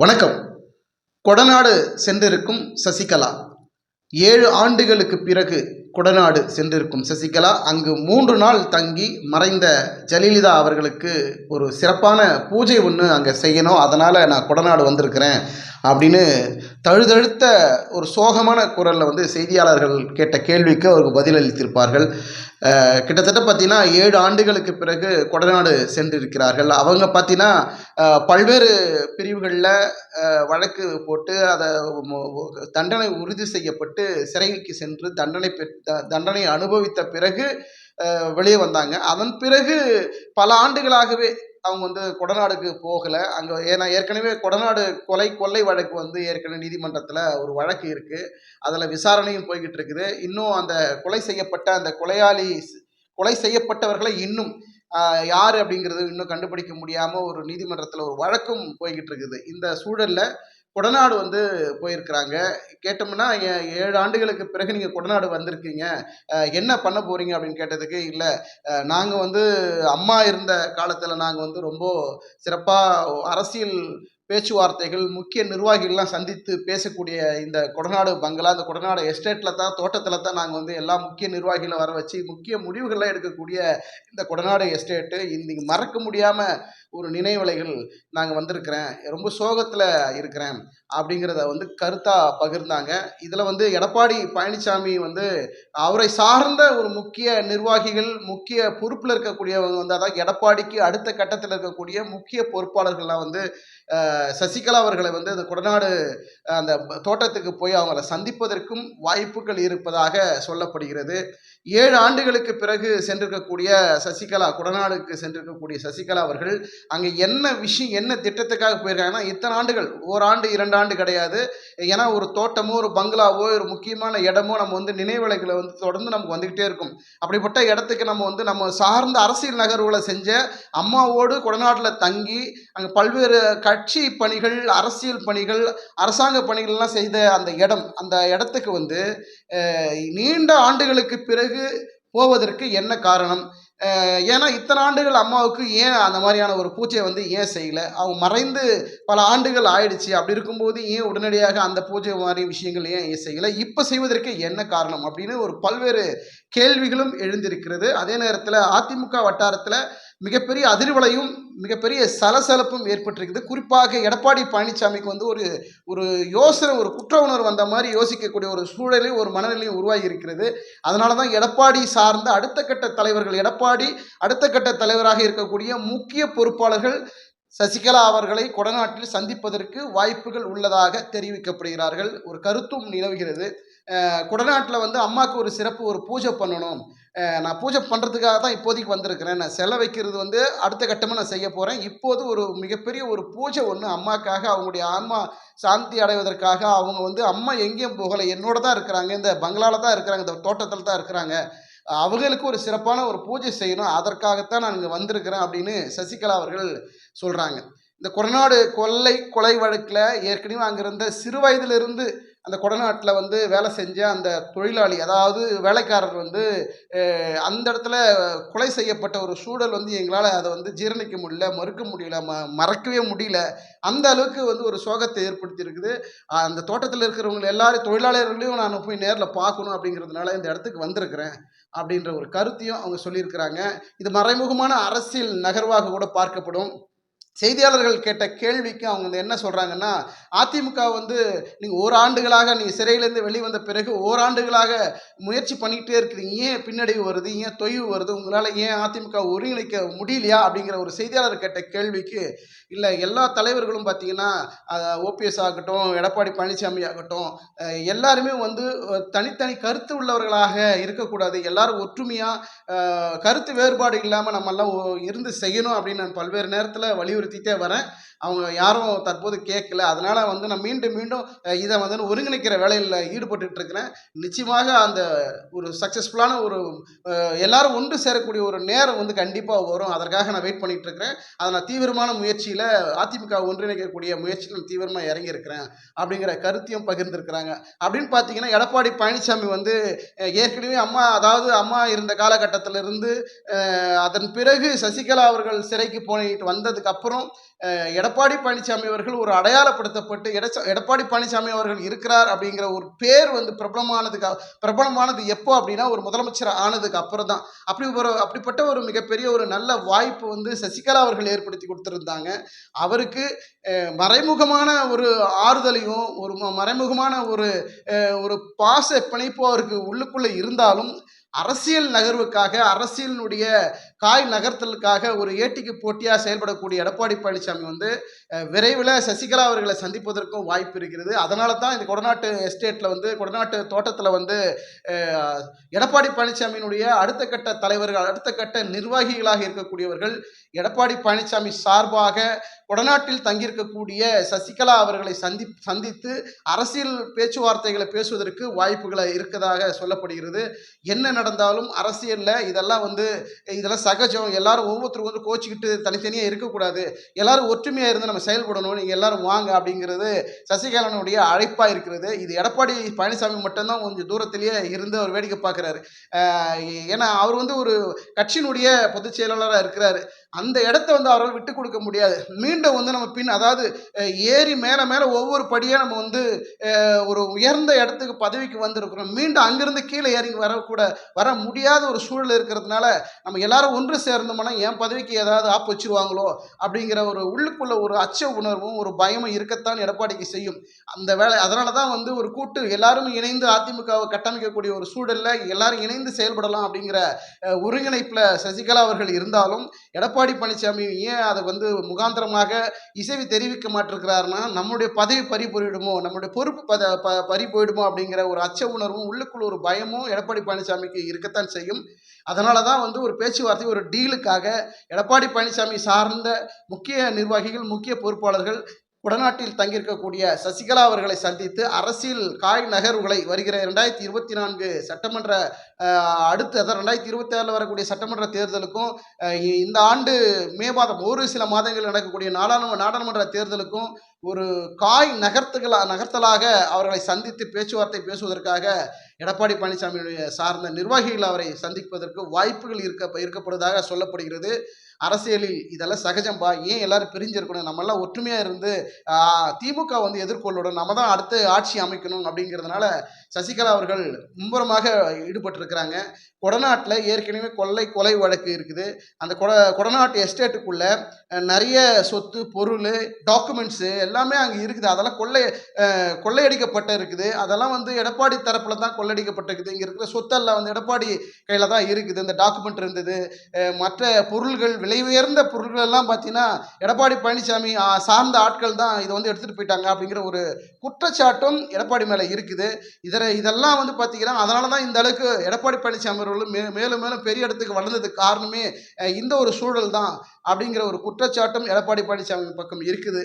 வணக்கம். கொடநாடு சென்றிருக்கும் சசிகலா. ஏழு ஆண்டுகளுக்கு பிறகு கொடநாடு சென்றிருக்கும். சசிகலா அங்கு மூன்று நாள் தங்கி மறைந்த ஜெயலலிதா அவர்களுக்கு ஒரு சிறப்பான பூஜை ஒன்று அங்கே செய்யணும். அதனால் நான் கொடநாடு வந்திருக்கிறேன் அப்படின்னு தழுதழுத்த ஒரு சோகமான குரலில் வந்து செய்தியாளர்கள் கேட்ட கேள்விக்கு அவருக்கு பதிலளித்திருப்பார்கள். கிட்டத்தட்ட பார்த்தீங்கன்னா ஏழு ஆண்டுகளுக்கு பிறகு கொடநாடு சென்றிருக்கிறார்கள். அவங்க பார்த்தீங்கன்னா பல்வேறு பிரிவுகளில் வழக்கு போட்டு அதை தண்டனை உறுதி செய்யப்பட்டு சிறைக்கு சென்று தண்டனை பெற்று தண்டனை அனுபவித்த பிறகு வெளியே வந்தாங்க. அதன் பிறகு பல ஆண்டுகளாகவே அவங்க வந்து கொடநாடுக்கு போகலை. அங்கே ஏன்னா ஏற்கனவே கொடநாடு கொலை கொள்ளை வழக்கு வந்து ஏற்கனவே நீதிமன்றத்தில் ஒரு வழக்கு இருக்குது அதில் விசாரணையும் போய்கிட்டு இருக்குது. இன்னும் அந்த கொலை செய்யப்பட்ட அந்த கொலையாளி கொலை செய்யப்பட்டவர்களை இன்னும் யார் அப்படிங்கிறது இன்னும் கண்டுபிடிக்க முடியாமல் ஒரு நீதிமன்றத்தில் ஒரு வழக்கும் போய்கிட்டு இருக்குது. இந்த சூழலில் கொடநாடு வந்து போயிருக்கிறாங்க. கேட்டோம்னா ஏ- ஏழு ஆண்டுகளுக்கு பிறகு நீங்கள் கொடநாடு வந்திருக்கீங்க. என்ன பண்ண போறீங்க அப்படின்னு கேட்டதுக்கு இல்லை நாங்கள் வந்து அம்மா இருந்த காலத்தில் நாங்கள் வந்து ரொம்ப சிறப்பாக அரசியல் பேச்சுவார்த்தைகள் முக்கிய நிர்வாகிகள்லாம் சந்தித்து பேசக்கூடிய இந்த கொடநாடு பங்களா இந்த கொடநாடு எஸ்டேட்டில் தான் தோட்டத்தில் தான் நாங்கள் வந்து எல்லா முக்கிய நிர்வாகிகளை வர வச்சு முக்கிய முடிவுகள்லாம் எடுக்கக்கூடிய இந்த கொடநாடு எஸ்டேட்டு இன்னைக்கு மறக்க முடியாமல் ஒரு நினைவலைகள் நாங்கள் வந்திருக்கிறேன். ரொம்ப சோகத்தில் இருக்கிறேன் அப்படிங்கிறத வந்து கருத்தாக பகிர்ந்தாங்க. இதில் வந்து எடப்பாடி பழனிசாமி வந்து அவரை சார்ந்த ஒரு முக்கிய நிர்வாகிகள் முக்கிய பொறுப்பில் இருக்கக்கூடியவங்க வந்து அதாவது எடப்பாடிக்கு அடுத்த கட்டத்தில் இருக்கக்கூடிய முக்கிய பொறுப்பாளர்கள்லாம் வந்து சசிகலா அவர்களை வந்து அந்த கொடநாடு அந்த தோட்டத்துக்கு போய் அவங்கள சந்திப்பதற்கும் வாய்ப்புகள் இருப்பதாக சொல்லப்படுகிறது. ஏழு ஆண்டுகளுக்கு பிறகு சென்றிருக்கக்கூடிய சசிகலா குடநாடுக்கு சென்றிருக்கக்கூடிய சசிகலா அவர்கள் அங்கே என்ன விஷயம் என்ன திட்டத்துக்காக போயிருக்காங்கன்னா இத்தனை ஆண்டுகள் ஓராண்டு இரண்டு ஆண்டு கிடையாது. ஏன்னா ஒரு தோட்டமோ ஒரு பங்களாவோ ஒரு முக்கியமான இடமோ நம்ம வந்து நினைவலைகளை வந்து தொடர்ந்து நமக்கு வந்துக்கிட்டே இருக்கும். அப்படிப்பட்ட இடத்துக்கு நம்ம வந்து நம்ம சார்ந்த அரசியல் நகர்வுகளை செஞ்ச அம்மாவோடு கொடநாட்டில் தங்கி அங்கே பல்வேறு கட்சி பணிகள் அரசியல் பணிகள் அரசாங்க பணிகள்லாம் செய்த அந்த இடம் அந்த இடத்துக்கு வந்து நீண்ட ஆண்டுகளுக்கு பிறகு போவதற்கு என்ன காரணம்? ஏன்னா இத்தனை ஆண்டுகள் அம்மாவுக்கு ஏன் அந்த மாதிரியான ஒரு பூஜையை வந்து ஏன் செய்யலை? அவங்க மறைந்து பல ஆண்டுகள் ஆயிடுச்சு. அப்படி இருக்கும்போது ஏன் உடனடியாக அந்த பூஜை மாதிரி விஷயங்கள் ஏன் ஏன் செய்யலை? இப்போ செய்வதற்கு என்ன காரணம்? அப்படின்னு ஒரு பல்வேறு கேள்விகளும் எழுந்திருக்கிறது. அதே நேரத்தில் அதிமுக வட்டாரத்தில் மிகப்பெரிய அதிர்வலையும் மிகப்பெரிய சலசலப்பும் ஏற்பட்டிருக்குது. குறிப்பாக எடப்பாடி பழனிசாமிக்கு வந்து ஒரு ஒரு யோசனை ஒரு குற்ற உணர்வு வந்த மாதிரி யோசிக்கக்கூடிய ஒரு சூழலையும் ஒரு மனநிலையும் உருவாகி இருக்கிறது அதனால தான் எடப்பாடி சார்ந்த அடுத்த கட்ட தலைவர்கள் எடப்பாடி அடுத்த கட்ட தலைவராக இருக்கக்கூடிய முக்கிய பொறுப்பாளர்கள் சசிகலா அவர்களை கொடநாட்டில் சந்திப்பதற்கு வாய்ப்புகள் உள்ளதாக தெரிவிக்கப்படுகிறார்கள். ஒரு கருத்தும் நிலவுகிறது. கொடநாட்டில் வந்து அம்மாவுக்கு ஒரு சிறப்பு ஒரு பூஜை பண்ணணும். நான் பூஜை பண்ணுறதுக்காக தான் இப்போதைக்கு வந்திருக்கிறேன். நான் செல வைக்கிறது வந்து அடுத்த கட்டமாக நான் செய்ய போகிறேன் இப்போது ஒரு மிகப்பெரிய ஒரு பூஜை ஒன்று அம்மாக்காக அவங்களுடைய ஆன்மா சாந்தி அடைவதற்காக அவங்க வந்து அம்மா எங்கேயும் போகலை. என்னோட தான் இருக்கிறாங்க. இந்த பங்களாவில் தான் இருக்கிறாங்க. இந்த தோட்டத்தில் தான் இருக்கிறாங்க. அவர்களுக்கு ஒரு சிறப்பான ஒரு பூஜை செய்யணும். அதற்காகத்தான் நான் இங்கே வந்திருக்கிறேன் அப்படின்னு சசிகலா அவர்கள் சொல்கிறாங்க இந்த கொடநாடு கொள்ளை கொலை வழக்கில் ஏற்கனவே அங்கிருந்த சிறு வயதிலிருந்து அந்த கொடநாட்டில் வந்து வேலை செஞ்ச அந்த தொழிலாளி அதாவது வேலைக்காரர் வந்து அந்த இடத்துல கொலை செய்யப்பட்ட ஒரு சூழல் வந்து எங்களால் அதை வந்து ஜீரணிக்க முடியல மறுக்க முடியல ம மறக்கவே முடியல. அந்த அளவுக்கு வந்து ஒரு சோகத்தை ஏற்படுத்தி இருக்குது அந்த தோட்டத்தில் இருக்கிறவங்க எல்லாரும் தொழிலாளர்களையும் நான் போய் நேரில் பார்க்கணும் அப்படிங்கிறதுனால இந்த இடத்துக்கு வந்திருக்கிறேன் அப்படின்ற ஒரு கருத்தையும் அவங்க சொல்லியிருக்கிறாங்க. இது மறைமுகமான அரசியல் நகர்வாக கூட பார்க்கப்படும். செய்தியாளர்கள் கேட்ட கேள்விக்கு அவங்க வந்து என்ன சொல்கிறாங்கன்னா அதிமுக வந்து நீங்கள் ஓராண்டுகளாக நீங்கள் சிறையிலேருந்து வெளிவந்த பிறகு ஓராண்டுகளாக முயற்சி பண்ணிக்கிட்டே இருக்கிறீங்க. ஏன் பின்னடைவு வருது? ஏன் தொய்வு வருது? உங்களால் ஏன் அதிமுக ஒருங்கிணைக்க முடியலையா? அப்படிங்கிற ஒரு செய்தியாளர் கேட்ட கேள்விக்கு இல்லை எல்லா தலைவர்களும் பார்த்தீங்கன்னா ஓபிஎஸ் ஆகட்டும் எடப்பாடி பழனிசாமி ஆகட்டும் எல்லாருமே வந்து தனித்தனி கருத்து உள்ளவர்களாக இருக்கக்கூடாது. எல்லாரும் ஒற்றுமையாக கருத்து வேறுபாடு இல்லாமல் நம்மெல்லாம் இருந்து செய்யணும் அப்படின்னு நான் பல்வேறு நேரத்தில் வலியுறுத்திட்டே வரேன். அவங்க யாரும் தற்போது கேட்கல. அதனால் வந்து நான் மீண்டும் மீண்டும் இதை வந்து ஒருங்கிணைக்கிற வேலையில் ஈடுபட்டுட்டு இருக்கிறேன் நிச்சயமாக அந்த ஒரு சக்ஸஸ்ஃபுல்லான ஒரு எல்லாரும் ஒன்று சேரக்கூடிய ஒரு நேரம் வந்து கண்டிப்பாக வரும். அதற்காக நான் வெயிட் பண்ணிகிட்டு இருக்கிறேன் அதை நான் தீவிரமான முயற்சியில் அதிமுக ஒன்றிணைக்கக்கூடிய முயற்சியில் நான் தீவிரமாக இறங்கியிருக்கிறேன் அப்படிங்கிற கருத்தையும் பகிர்ந்திருக்கிறாங்க. அப்படின்னு பார்த்தீங்கன்னா எடப்பாடி பழனிசாமி வந்து ஏற்கனவே அம்மா அதாவது அம்மா இருந்த காலகட்டத்திலிருந்து அதன் பிறகு சசிகலா அவர்கள் சிறைக்கு போயிட்டு வந்ததுக்கப்புறம் எடப்பாடி பழனிசாமி அவர்கள் ஒரு அடையாளப்படுத்தப்பட்டு எடச்சா எடப்பாடி பழனிசாமி அவர்கள் இருக்கிறார் அப்படிங்கிற ஒரு பேர் வந்து பிரபலமானதுக்கு பிரபலமானது எப்போ அப்படின்னா ஒரு முதலமைச்சர் ஆனதுக்கு அப்புறம் தான் அப்படி ஒரு அப்படிப்பட்ட ஒரு மிகப்பெரிய ஒரு நல்ல வாய்ப்பு வந்து சசிகலா அவர்கள் ஏற்படுத்தி கொடுத்துருந்தாங்க. அவருக்கு மறைமுகமான ஒரு ஆறுதலையும் ஒரு மறைமுகமான ஒரு ஒரு பாச பிணைப்பு அவருக்கு உள்ளுக்குள்ளே இருந்தாலும் அரசியல் நகர்வுக்காக அரசியலினுடைய காய் நகர்த்தலுக்காக ஒரு ஏட்டிக்கு போட்டியாக செயல்படக்கூடிய எடப்பாடி பழனிசாமி வந்து விரைவில் சசிகலா அவர்களை சந்திப்பதற்கும் வாய்ப்பு இருக்கிறது. அதனால தான் இந்த கொடநாட்டு எஸ்டேட்டில் வந்து கொடநாட்டு தோட்டத்தில் வந்து எடப்பாடி பழனிசாமியினுடைய அடுத்த கட்ட தலைவர்கள் அடுத்த கட்ட நிர்வாகிகளாக இருக்கக்கூடியவர்கள் எடப்பாடி பழனிசாமி சார்பாக கொடநாட்டில் தங்கியிருக்கக்கூடிய சசிகலா அவர்களை சந்தி சந்தித்து அரசியல் பேச்சுவார்த்தைகளை பேசுவதற்கு வாய்ப்புகளை இருக்கதாக சொல்லப்படுகிறது. என்ன நடந்தாலும் அரசியலில் இதெல்லாம் வந்து இதெல்லாம் சகஜம். எல்லாரும் ஒவ்வொருத்தரும் வந்து கோச்சிக்கிட்டு தனித்தனியாக இருக்கக்கூடாது. எல்லாரும் ஒற்றுமையாக இருந்து நம்ம செயல்படணும். நீங்கள் எல்லாரும் வாங்க அப்படிங்கிறது சசிகலனுடைய அழைப்பாக இருக்கிறது. இது எடப்பாடி பழனிசாமி மட்டும்தான் கொஞ்சம் தூரத்திலேயே இருந்து அவர் வேடிக்கை பார்க்குறாரு. ஏன்னா அவர் வந்து ஒரு கட்சியினுடைய பொதுச் செயலாளராக இருக்கிறாரு. அந்த இடத்த வந்து அவரால் விட்டு கொடுக்க முடியாது. மீண்டும் வந்து நம்ம பின் அதாவது ஏறி மேலே மேலே ஒவ்வொரு படியாக நம்ம வந்து ஒரு உயர்ந்த இடத்துக்கு பதவிக்கு வந்திருக்கிறோம். மீண்டும் அங்கிருந்து கீழே ஏறி வரக்கூட வர முடியாத ஒரு சூழல் இருக்கிறதுனால நம்ம எல்லாரும் ஒன்று சேர்ந்தோம்னா என் பதவிக்கு ஏதாவது ஆப் வச்சிருவாங்களோ அப்படிங்கிற ஒரு உள்ளுக்குள்ள ஒரு அச்ச உணர்வும் ஒரு பயமும் இருக்கத்தான் எடப்பாடிக்கு செய்யும். அந்த வேலை அதனால தான் வந்து ஒரு கூட்டு எல்லாரும் இணைந்து அதிமுகவை கட்டமைக்கக்கூடிய ஒரு சூழலில் எல்லாரும் இணைந்து செயல்படலாம் அப்படிங்கிற ஒருங்கிணைப்பில் சசிகலா அவர்கள் இருந்தாலும் எடப்பாடி பழனிசாமி ஏன் அதை வந்து முகாந்திரமாக இசைவு தெரிவிக்க மாட்டிருக்கிறாருன்னா நம்முடைய பதவி பறி போயிடுமோ நம்முடைய பொறுப்பு பத ப பறி போயிடுமோ அப்படிங்கிற ஒரு அச்ச உணர்வும் உள்ளுக்குள்ள ஒரு பயமும் எடப்பாடி பழனிசாமிக்கு இருக்கத்தான் செய்யும். அதனால தான் வந்து ஒரு பேச்சுவார்த்தை ஒரு டீலுக்காக எடப்பாடி பழனிசாமி சார்ந்த முக்கிய நிர்வாகிகள் முக்கிய பொறுப்பாளர்கள் குடநாட்டில் தங்கியிருக்கக்கூடிய சசிகலா அவர்களை சந்தித்து அரசியல் காய் நகர்வுகளை வருகிற ரெண்டாயிரத்தி இருபத்தி நான்கு சட்டமன்ற அடுத்து அதாவது ரெண்டாயிரத்தி இருபத்தி ஆறில் வரக்கூடிய சட்டமன்ற தேர்தலுக்கும் இ- இந்த ஆண்டு மே மாதம் ஒரு சில மாதங்கள் நடக்கக்கூடிய நாடாளுமன்ற நாடாளுமன்ற தேர்தலுக்கும் ஒரு காய் நகர்த்துகளா நகர்த்தலாக அவர்களை சந்தித்து பேச்சுவார்த்தை பேசுவதற்காக எடப்பாடி பழனிசாமியுடைய சார்ந்த நிர்வாகிகள் அவரை சந்திப்பதற்கு வாய்ப்புகள் இருக்க இருக்கப்படுவதாக சொல்லப்படுகிறது. அரசியலில் இதெல்லாம் சகஜம்பா. ஏன் எல்லாரும் பிரிஞ்சிருக்கணும்? நம்மெல்லாம் ஒற்றுமையாக இருந்து திமுக வந்து எதிர்கொள்ளணும் நம்ம தான் அடுத்து ஆட்சி அமைக்கணும் அப்படிங்கிறதுனால சசிகலா அவர்கள் மும்முரமாக ஈடுபட்டிருக்கிறாங்க. கொடநாட்டில் ஏற்கனவே கொள்ளை கொலை வழக்கு இருக்குது. அந்த கொட கொடநாட்டு எஸ்டேட்டுக்குள்ளே நிறைய சொத்து பொருள் டாக்குமெண்ட்ஸு எல்லாமே அங்கே இருக்குது. அதெல்லாம் கொள்ளை கொள்ளையடிக்கப்பட்ட இருக்குது. அதெல்லாம் வந்து எடப்பாடி தரப்பில் தான் கொள்ளையடிக்கப்பட்டிருக்குது. இங்கே இருக்கிற சொத்தெல்லாம் வந்து எடப்பாடி கையில் தான் இருக்குது. இந்த டாக்குமெண்ட் இருந்தது. மற்ற பொருள்கள் விலை உயர்ந்த பொருள்கள் எல்லாம் பார்த்தீங்கன்னா எடப்பாடி பழனிசாமி சார்ந்த ஆட்கள் தான் இதை வந்து எடுத்துகிட்டு போயிட்டாங்க அப்படிங்கிற ஒரு குற்றச்சாட்டும் எடப்பாடி மேலே இருக்குது. இதில் இதெல்லாம் வந்து பார்த்தீங்கன்னா அதனால தான் இந்த அளவுக்கு எடப்பாடி பழனிசாமி அவர்களும் மே மேலும் மேலும் பெரிய இடத்துக்கு வளர்ந்ததுக்கு காரணமே இந்த ஒரு சூழல் தான் அப்படிங்கிற ஒரு குற்றச்சாட்டும் எடப்பாடி பழனிசாமி பக்கம் இருக்குது.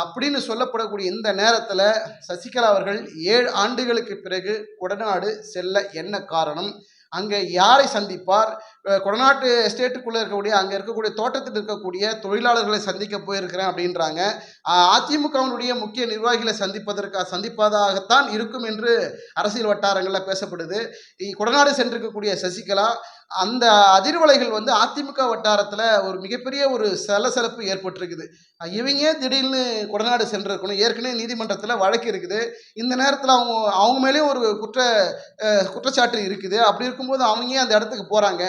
அப்படின்னு சொல்லப்படக்கூடிய இந்த நேரத்தில் சசிகலா அவர்கள் ஏழு ஆண்டுகளுக்கு பிறகு கொடநாடு செல்ல என்ன காரணம்? அங்கே யாரை சந்திப்பார்? கொடநாட்டு எஸ்டேட்டுக்குள்ளே இருக்கக்கூடிய அங்கே இருக்கக்கூடிய தோட்டத்தில் இருக்கக்கூடிய தொழிலாளர்களை சந்திக்க போயிருக்கிறேன் அப்படின்றாங்க. அதிமுகவினுடைய முக்கிய நிர்வாகிகளை சந்திப்பதற்காக சந்திப்பதாகத்தான் இருக்கும் என்று அரசியல் வட்டாரங்களில் பேசப்படுது. இ- கொடநாடு சென்றிருக்கக்கூடிய சசிகலா அந்த அதிர்வலைகள் வந்து அதிமுக வட்டாரத்தில் ஒரு மிகப்பெரிய ஒரு சலசலப்பு ஏற்பட்டிருக்குது. இவங்க ஏன் திடீர்னு கொடநாடு சென்றிருக்கணும். ஏற்கனவே நீதிமன்றத்தில் வழக்கு இருக்குது. இந்த நேரத்தில் அவங்க அவங்க மேலேயும் ஒரு குற்ற குற்றச்சாட்டு இருக்குது. அப்படி இருக்கும்போது அவங்க ஏன் அந்த இடத்துக்கு போகிறாங்க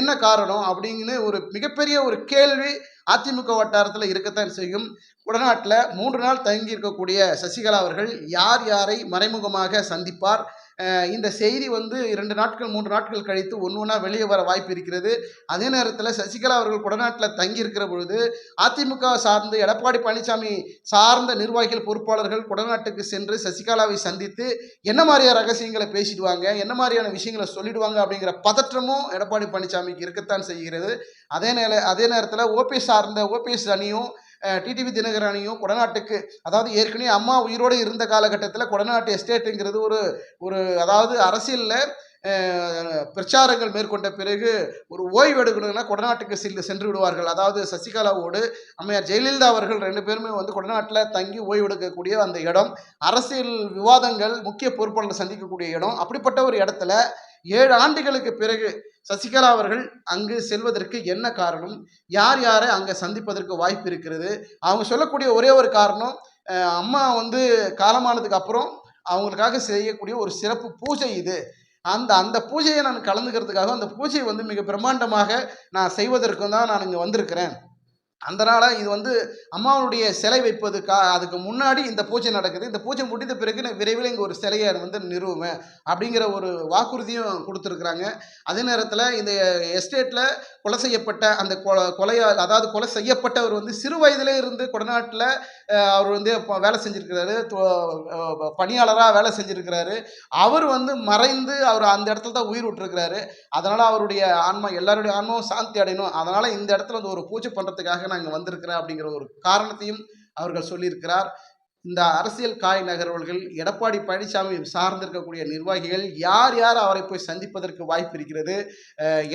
என்ன காரணம்? அப்படிங்கன்னு ஒரு மிகப்பெரிய ஒரு கேள்வி அதிமுக வட்டாரத்தில் இருக்கத்தான் செய்யும். குடநாட்டில் மூன்று நாள் தங்கி இருக்கக்கூடிய சசிகலா அவர்கள் யார் யாரை மறைமுகமாக சந்திப்பார்? இந்த செய்தி வந்து இரண்டு நாட்கள் மூன்று நாட்கள் கழித்து ஒன்று ஒன்றா வெளியே வர வாய்ப்பு இருக்கிறது. அதே நேரத்தில் சசிகலா அவர்கள் குடநாட்டில் தங்கி இருக்கிற பொழுது அதிமுக சார்ந்து எடப்பாடி பழனிசாமி சார்ந்த நிர்வாகிகள் பொறுப்பாளர்கள் குடநாட்டுக்கு சென்று சசிகலாவை சந்தித்து என்ன மாதிரியான ரகசியங்களை பேசிடுவாங்க என்ன மாதிரியான விஷயங்களை சொல்லிடுவாங்க அப்படிங்கிற பதற்றமும் எடப்பாடி பழனிசாமிக்கு இருக்கத்தான் செய்கிறது. அதே நேர அதே நேரத்தில் ஓபிஎஸ் சார்ந்த ஓபிஎஸ் அணியும் டிடிவி தினகரனையும் கொடநாட்டுக்கு அதாவது ஏற்கனவே அம்மா உயிரோடு இருந்த காலகட்டத்தில் கொடநாட்டு எஸ்டேட்டுங்கிறது ஒரு ஒரு அதாவது அரசியலில் பிரச்சாரங்கள் மேற்கொண்ட பிறகு ஒரு ஓய்வு எடுக்கணும்னா கொடநாட்டுக்கு சென்று சென்று விடுவார்கள். அதாவது சசிகலாவோடு அம்மையார் ஜெயலலிதா அவர்கள் ரெண்டு பேருமே வந்து கொடநாட்டில் தங்கி ஓய்வு எடுக்கக்கூடிய அந்த இடம். அரசியல் விவாதங்கள் முக்கிய பொறுப்பாளர்கள் சந்திக்கக்கூடிய இடம். அப்படிப்பட்ட ஒரு இடத்துல ஏழு ஆண்டுகளுக்கு பிறகு சசிகலா அவர்கள் அங்கு செல்வதற்கு என்ன காரணம்? யார் யாரை அங்கே சந்திப்பதற்கு வாய்ப்பு இருக்கிறது? அவங்க சொல்லக்கூடிய ஒரே ஒரு காரணம் அம்மா வந்து காலமானதுக்கு அப்புறம் அவங்களுக்காக செய்யக்கூடிய ஒரு சிறப்பு பூஜை இது. அந்த அந்த பூஜையை நான் கலந்துக்கிறதுக்காக அந்த பூஜையை வந்து மிக பிரம்மாண்டமாக நான் செய்வதற்கும் தான் நான் இங்கே வந்திருக்கிறேன். அதனால் இது வந்து அம்மாவுடைய சிலை வைப்பதுக்கா அதுக்கு முன்னாடி இந்த பூஜை நடக்குது. இந்த பூஜை முடிந்த பிறகு நான் விரைவில் இங்கே ஒரு சிலையை வந்து நிறுவுவேன் அப்படிங்கிற ஒரு வாக்குறுதியும் கொடுத்துருக்குறாங்க. அதே நேரத்தில் இந்த எஸ்டேட்டில் கொலை செய்யப்பட்ட அந்த கொ- கொலையால் அதாவது கொலை செய்யப்பட்டவர் வந்து சிறு வயதிலே இருந்து கொடநாட்டில் அவர் வந்து இப்போ வேலை செஞ்சுருக்கிறாரு. பணியாளராக வேலை செஞ்சுருக்கிறாரு. அவர் வந்து மறைந்து அவர் அந்த இடத்துல தான் உயிர் விட்டுருக்கிறாரு. அதனால் அவருடைய ஆன்மா எல்லாருடைய ஆன்மாவும் சாந்தி அடையணும். அதனால் இந்த இடத்துல வந்து ஒரு பூஜை பண்ணுறதுக்காக நான் வந்திருக்கிறேன் அப்படிங்கிற ஒரு காரணத்தையும் அவர்கள் சொல்லியிருக்கிறார். இந்த அரசியல் காய் நகர்வர்கள் எடப்பாடி பழனிசாமி சார்ந்திருக்கக்கூடிய நிர்வாகிகள் யார் யார் அவரை போய் சந்திப்பதற்கு வாய்ப்பு இருக்கிறது?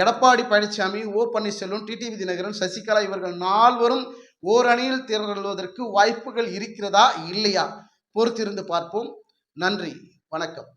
எடப்பாடி பழனிசாமி ஓ பன்னீர்செல்வம் டிடிவி தினகரன் சசிகலா இவர்கள் நால்வரும் ஓரணியில் திரள்வதற்கு வாய்ப்புகள் இருக்கிறதா? இல்லையா? பொறுத்திருந்து பார்ப்போம். நன்றி. வணக்கம்.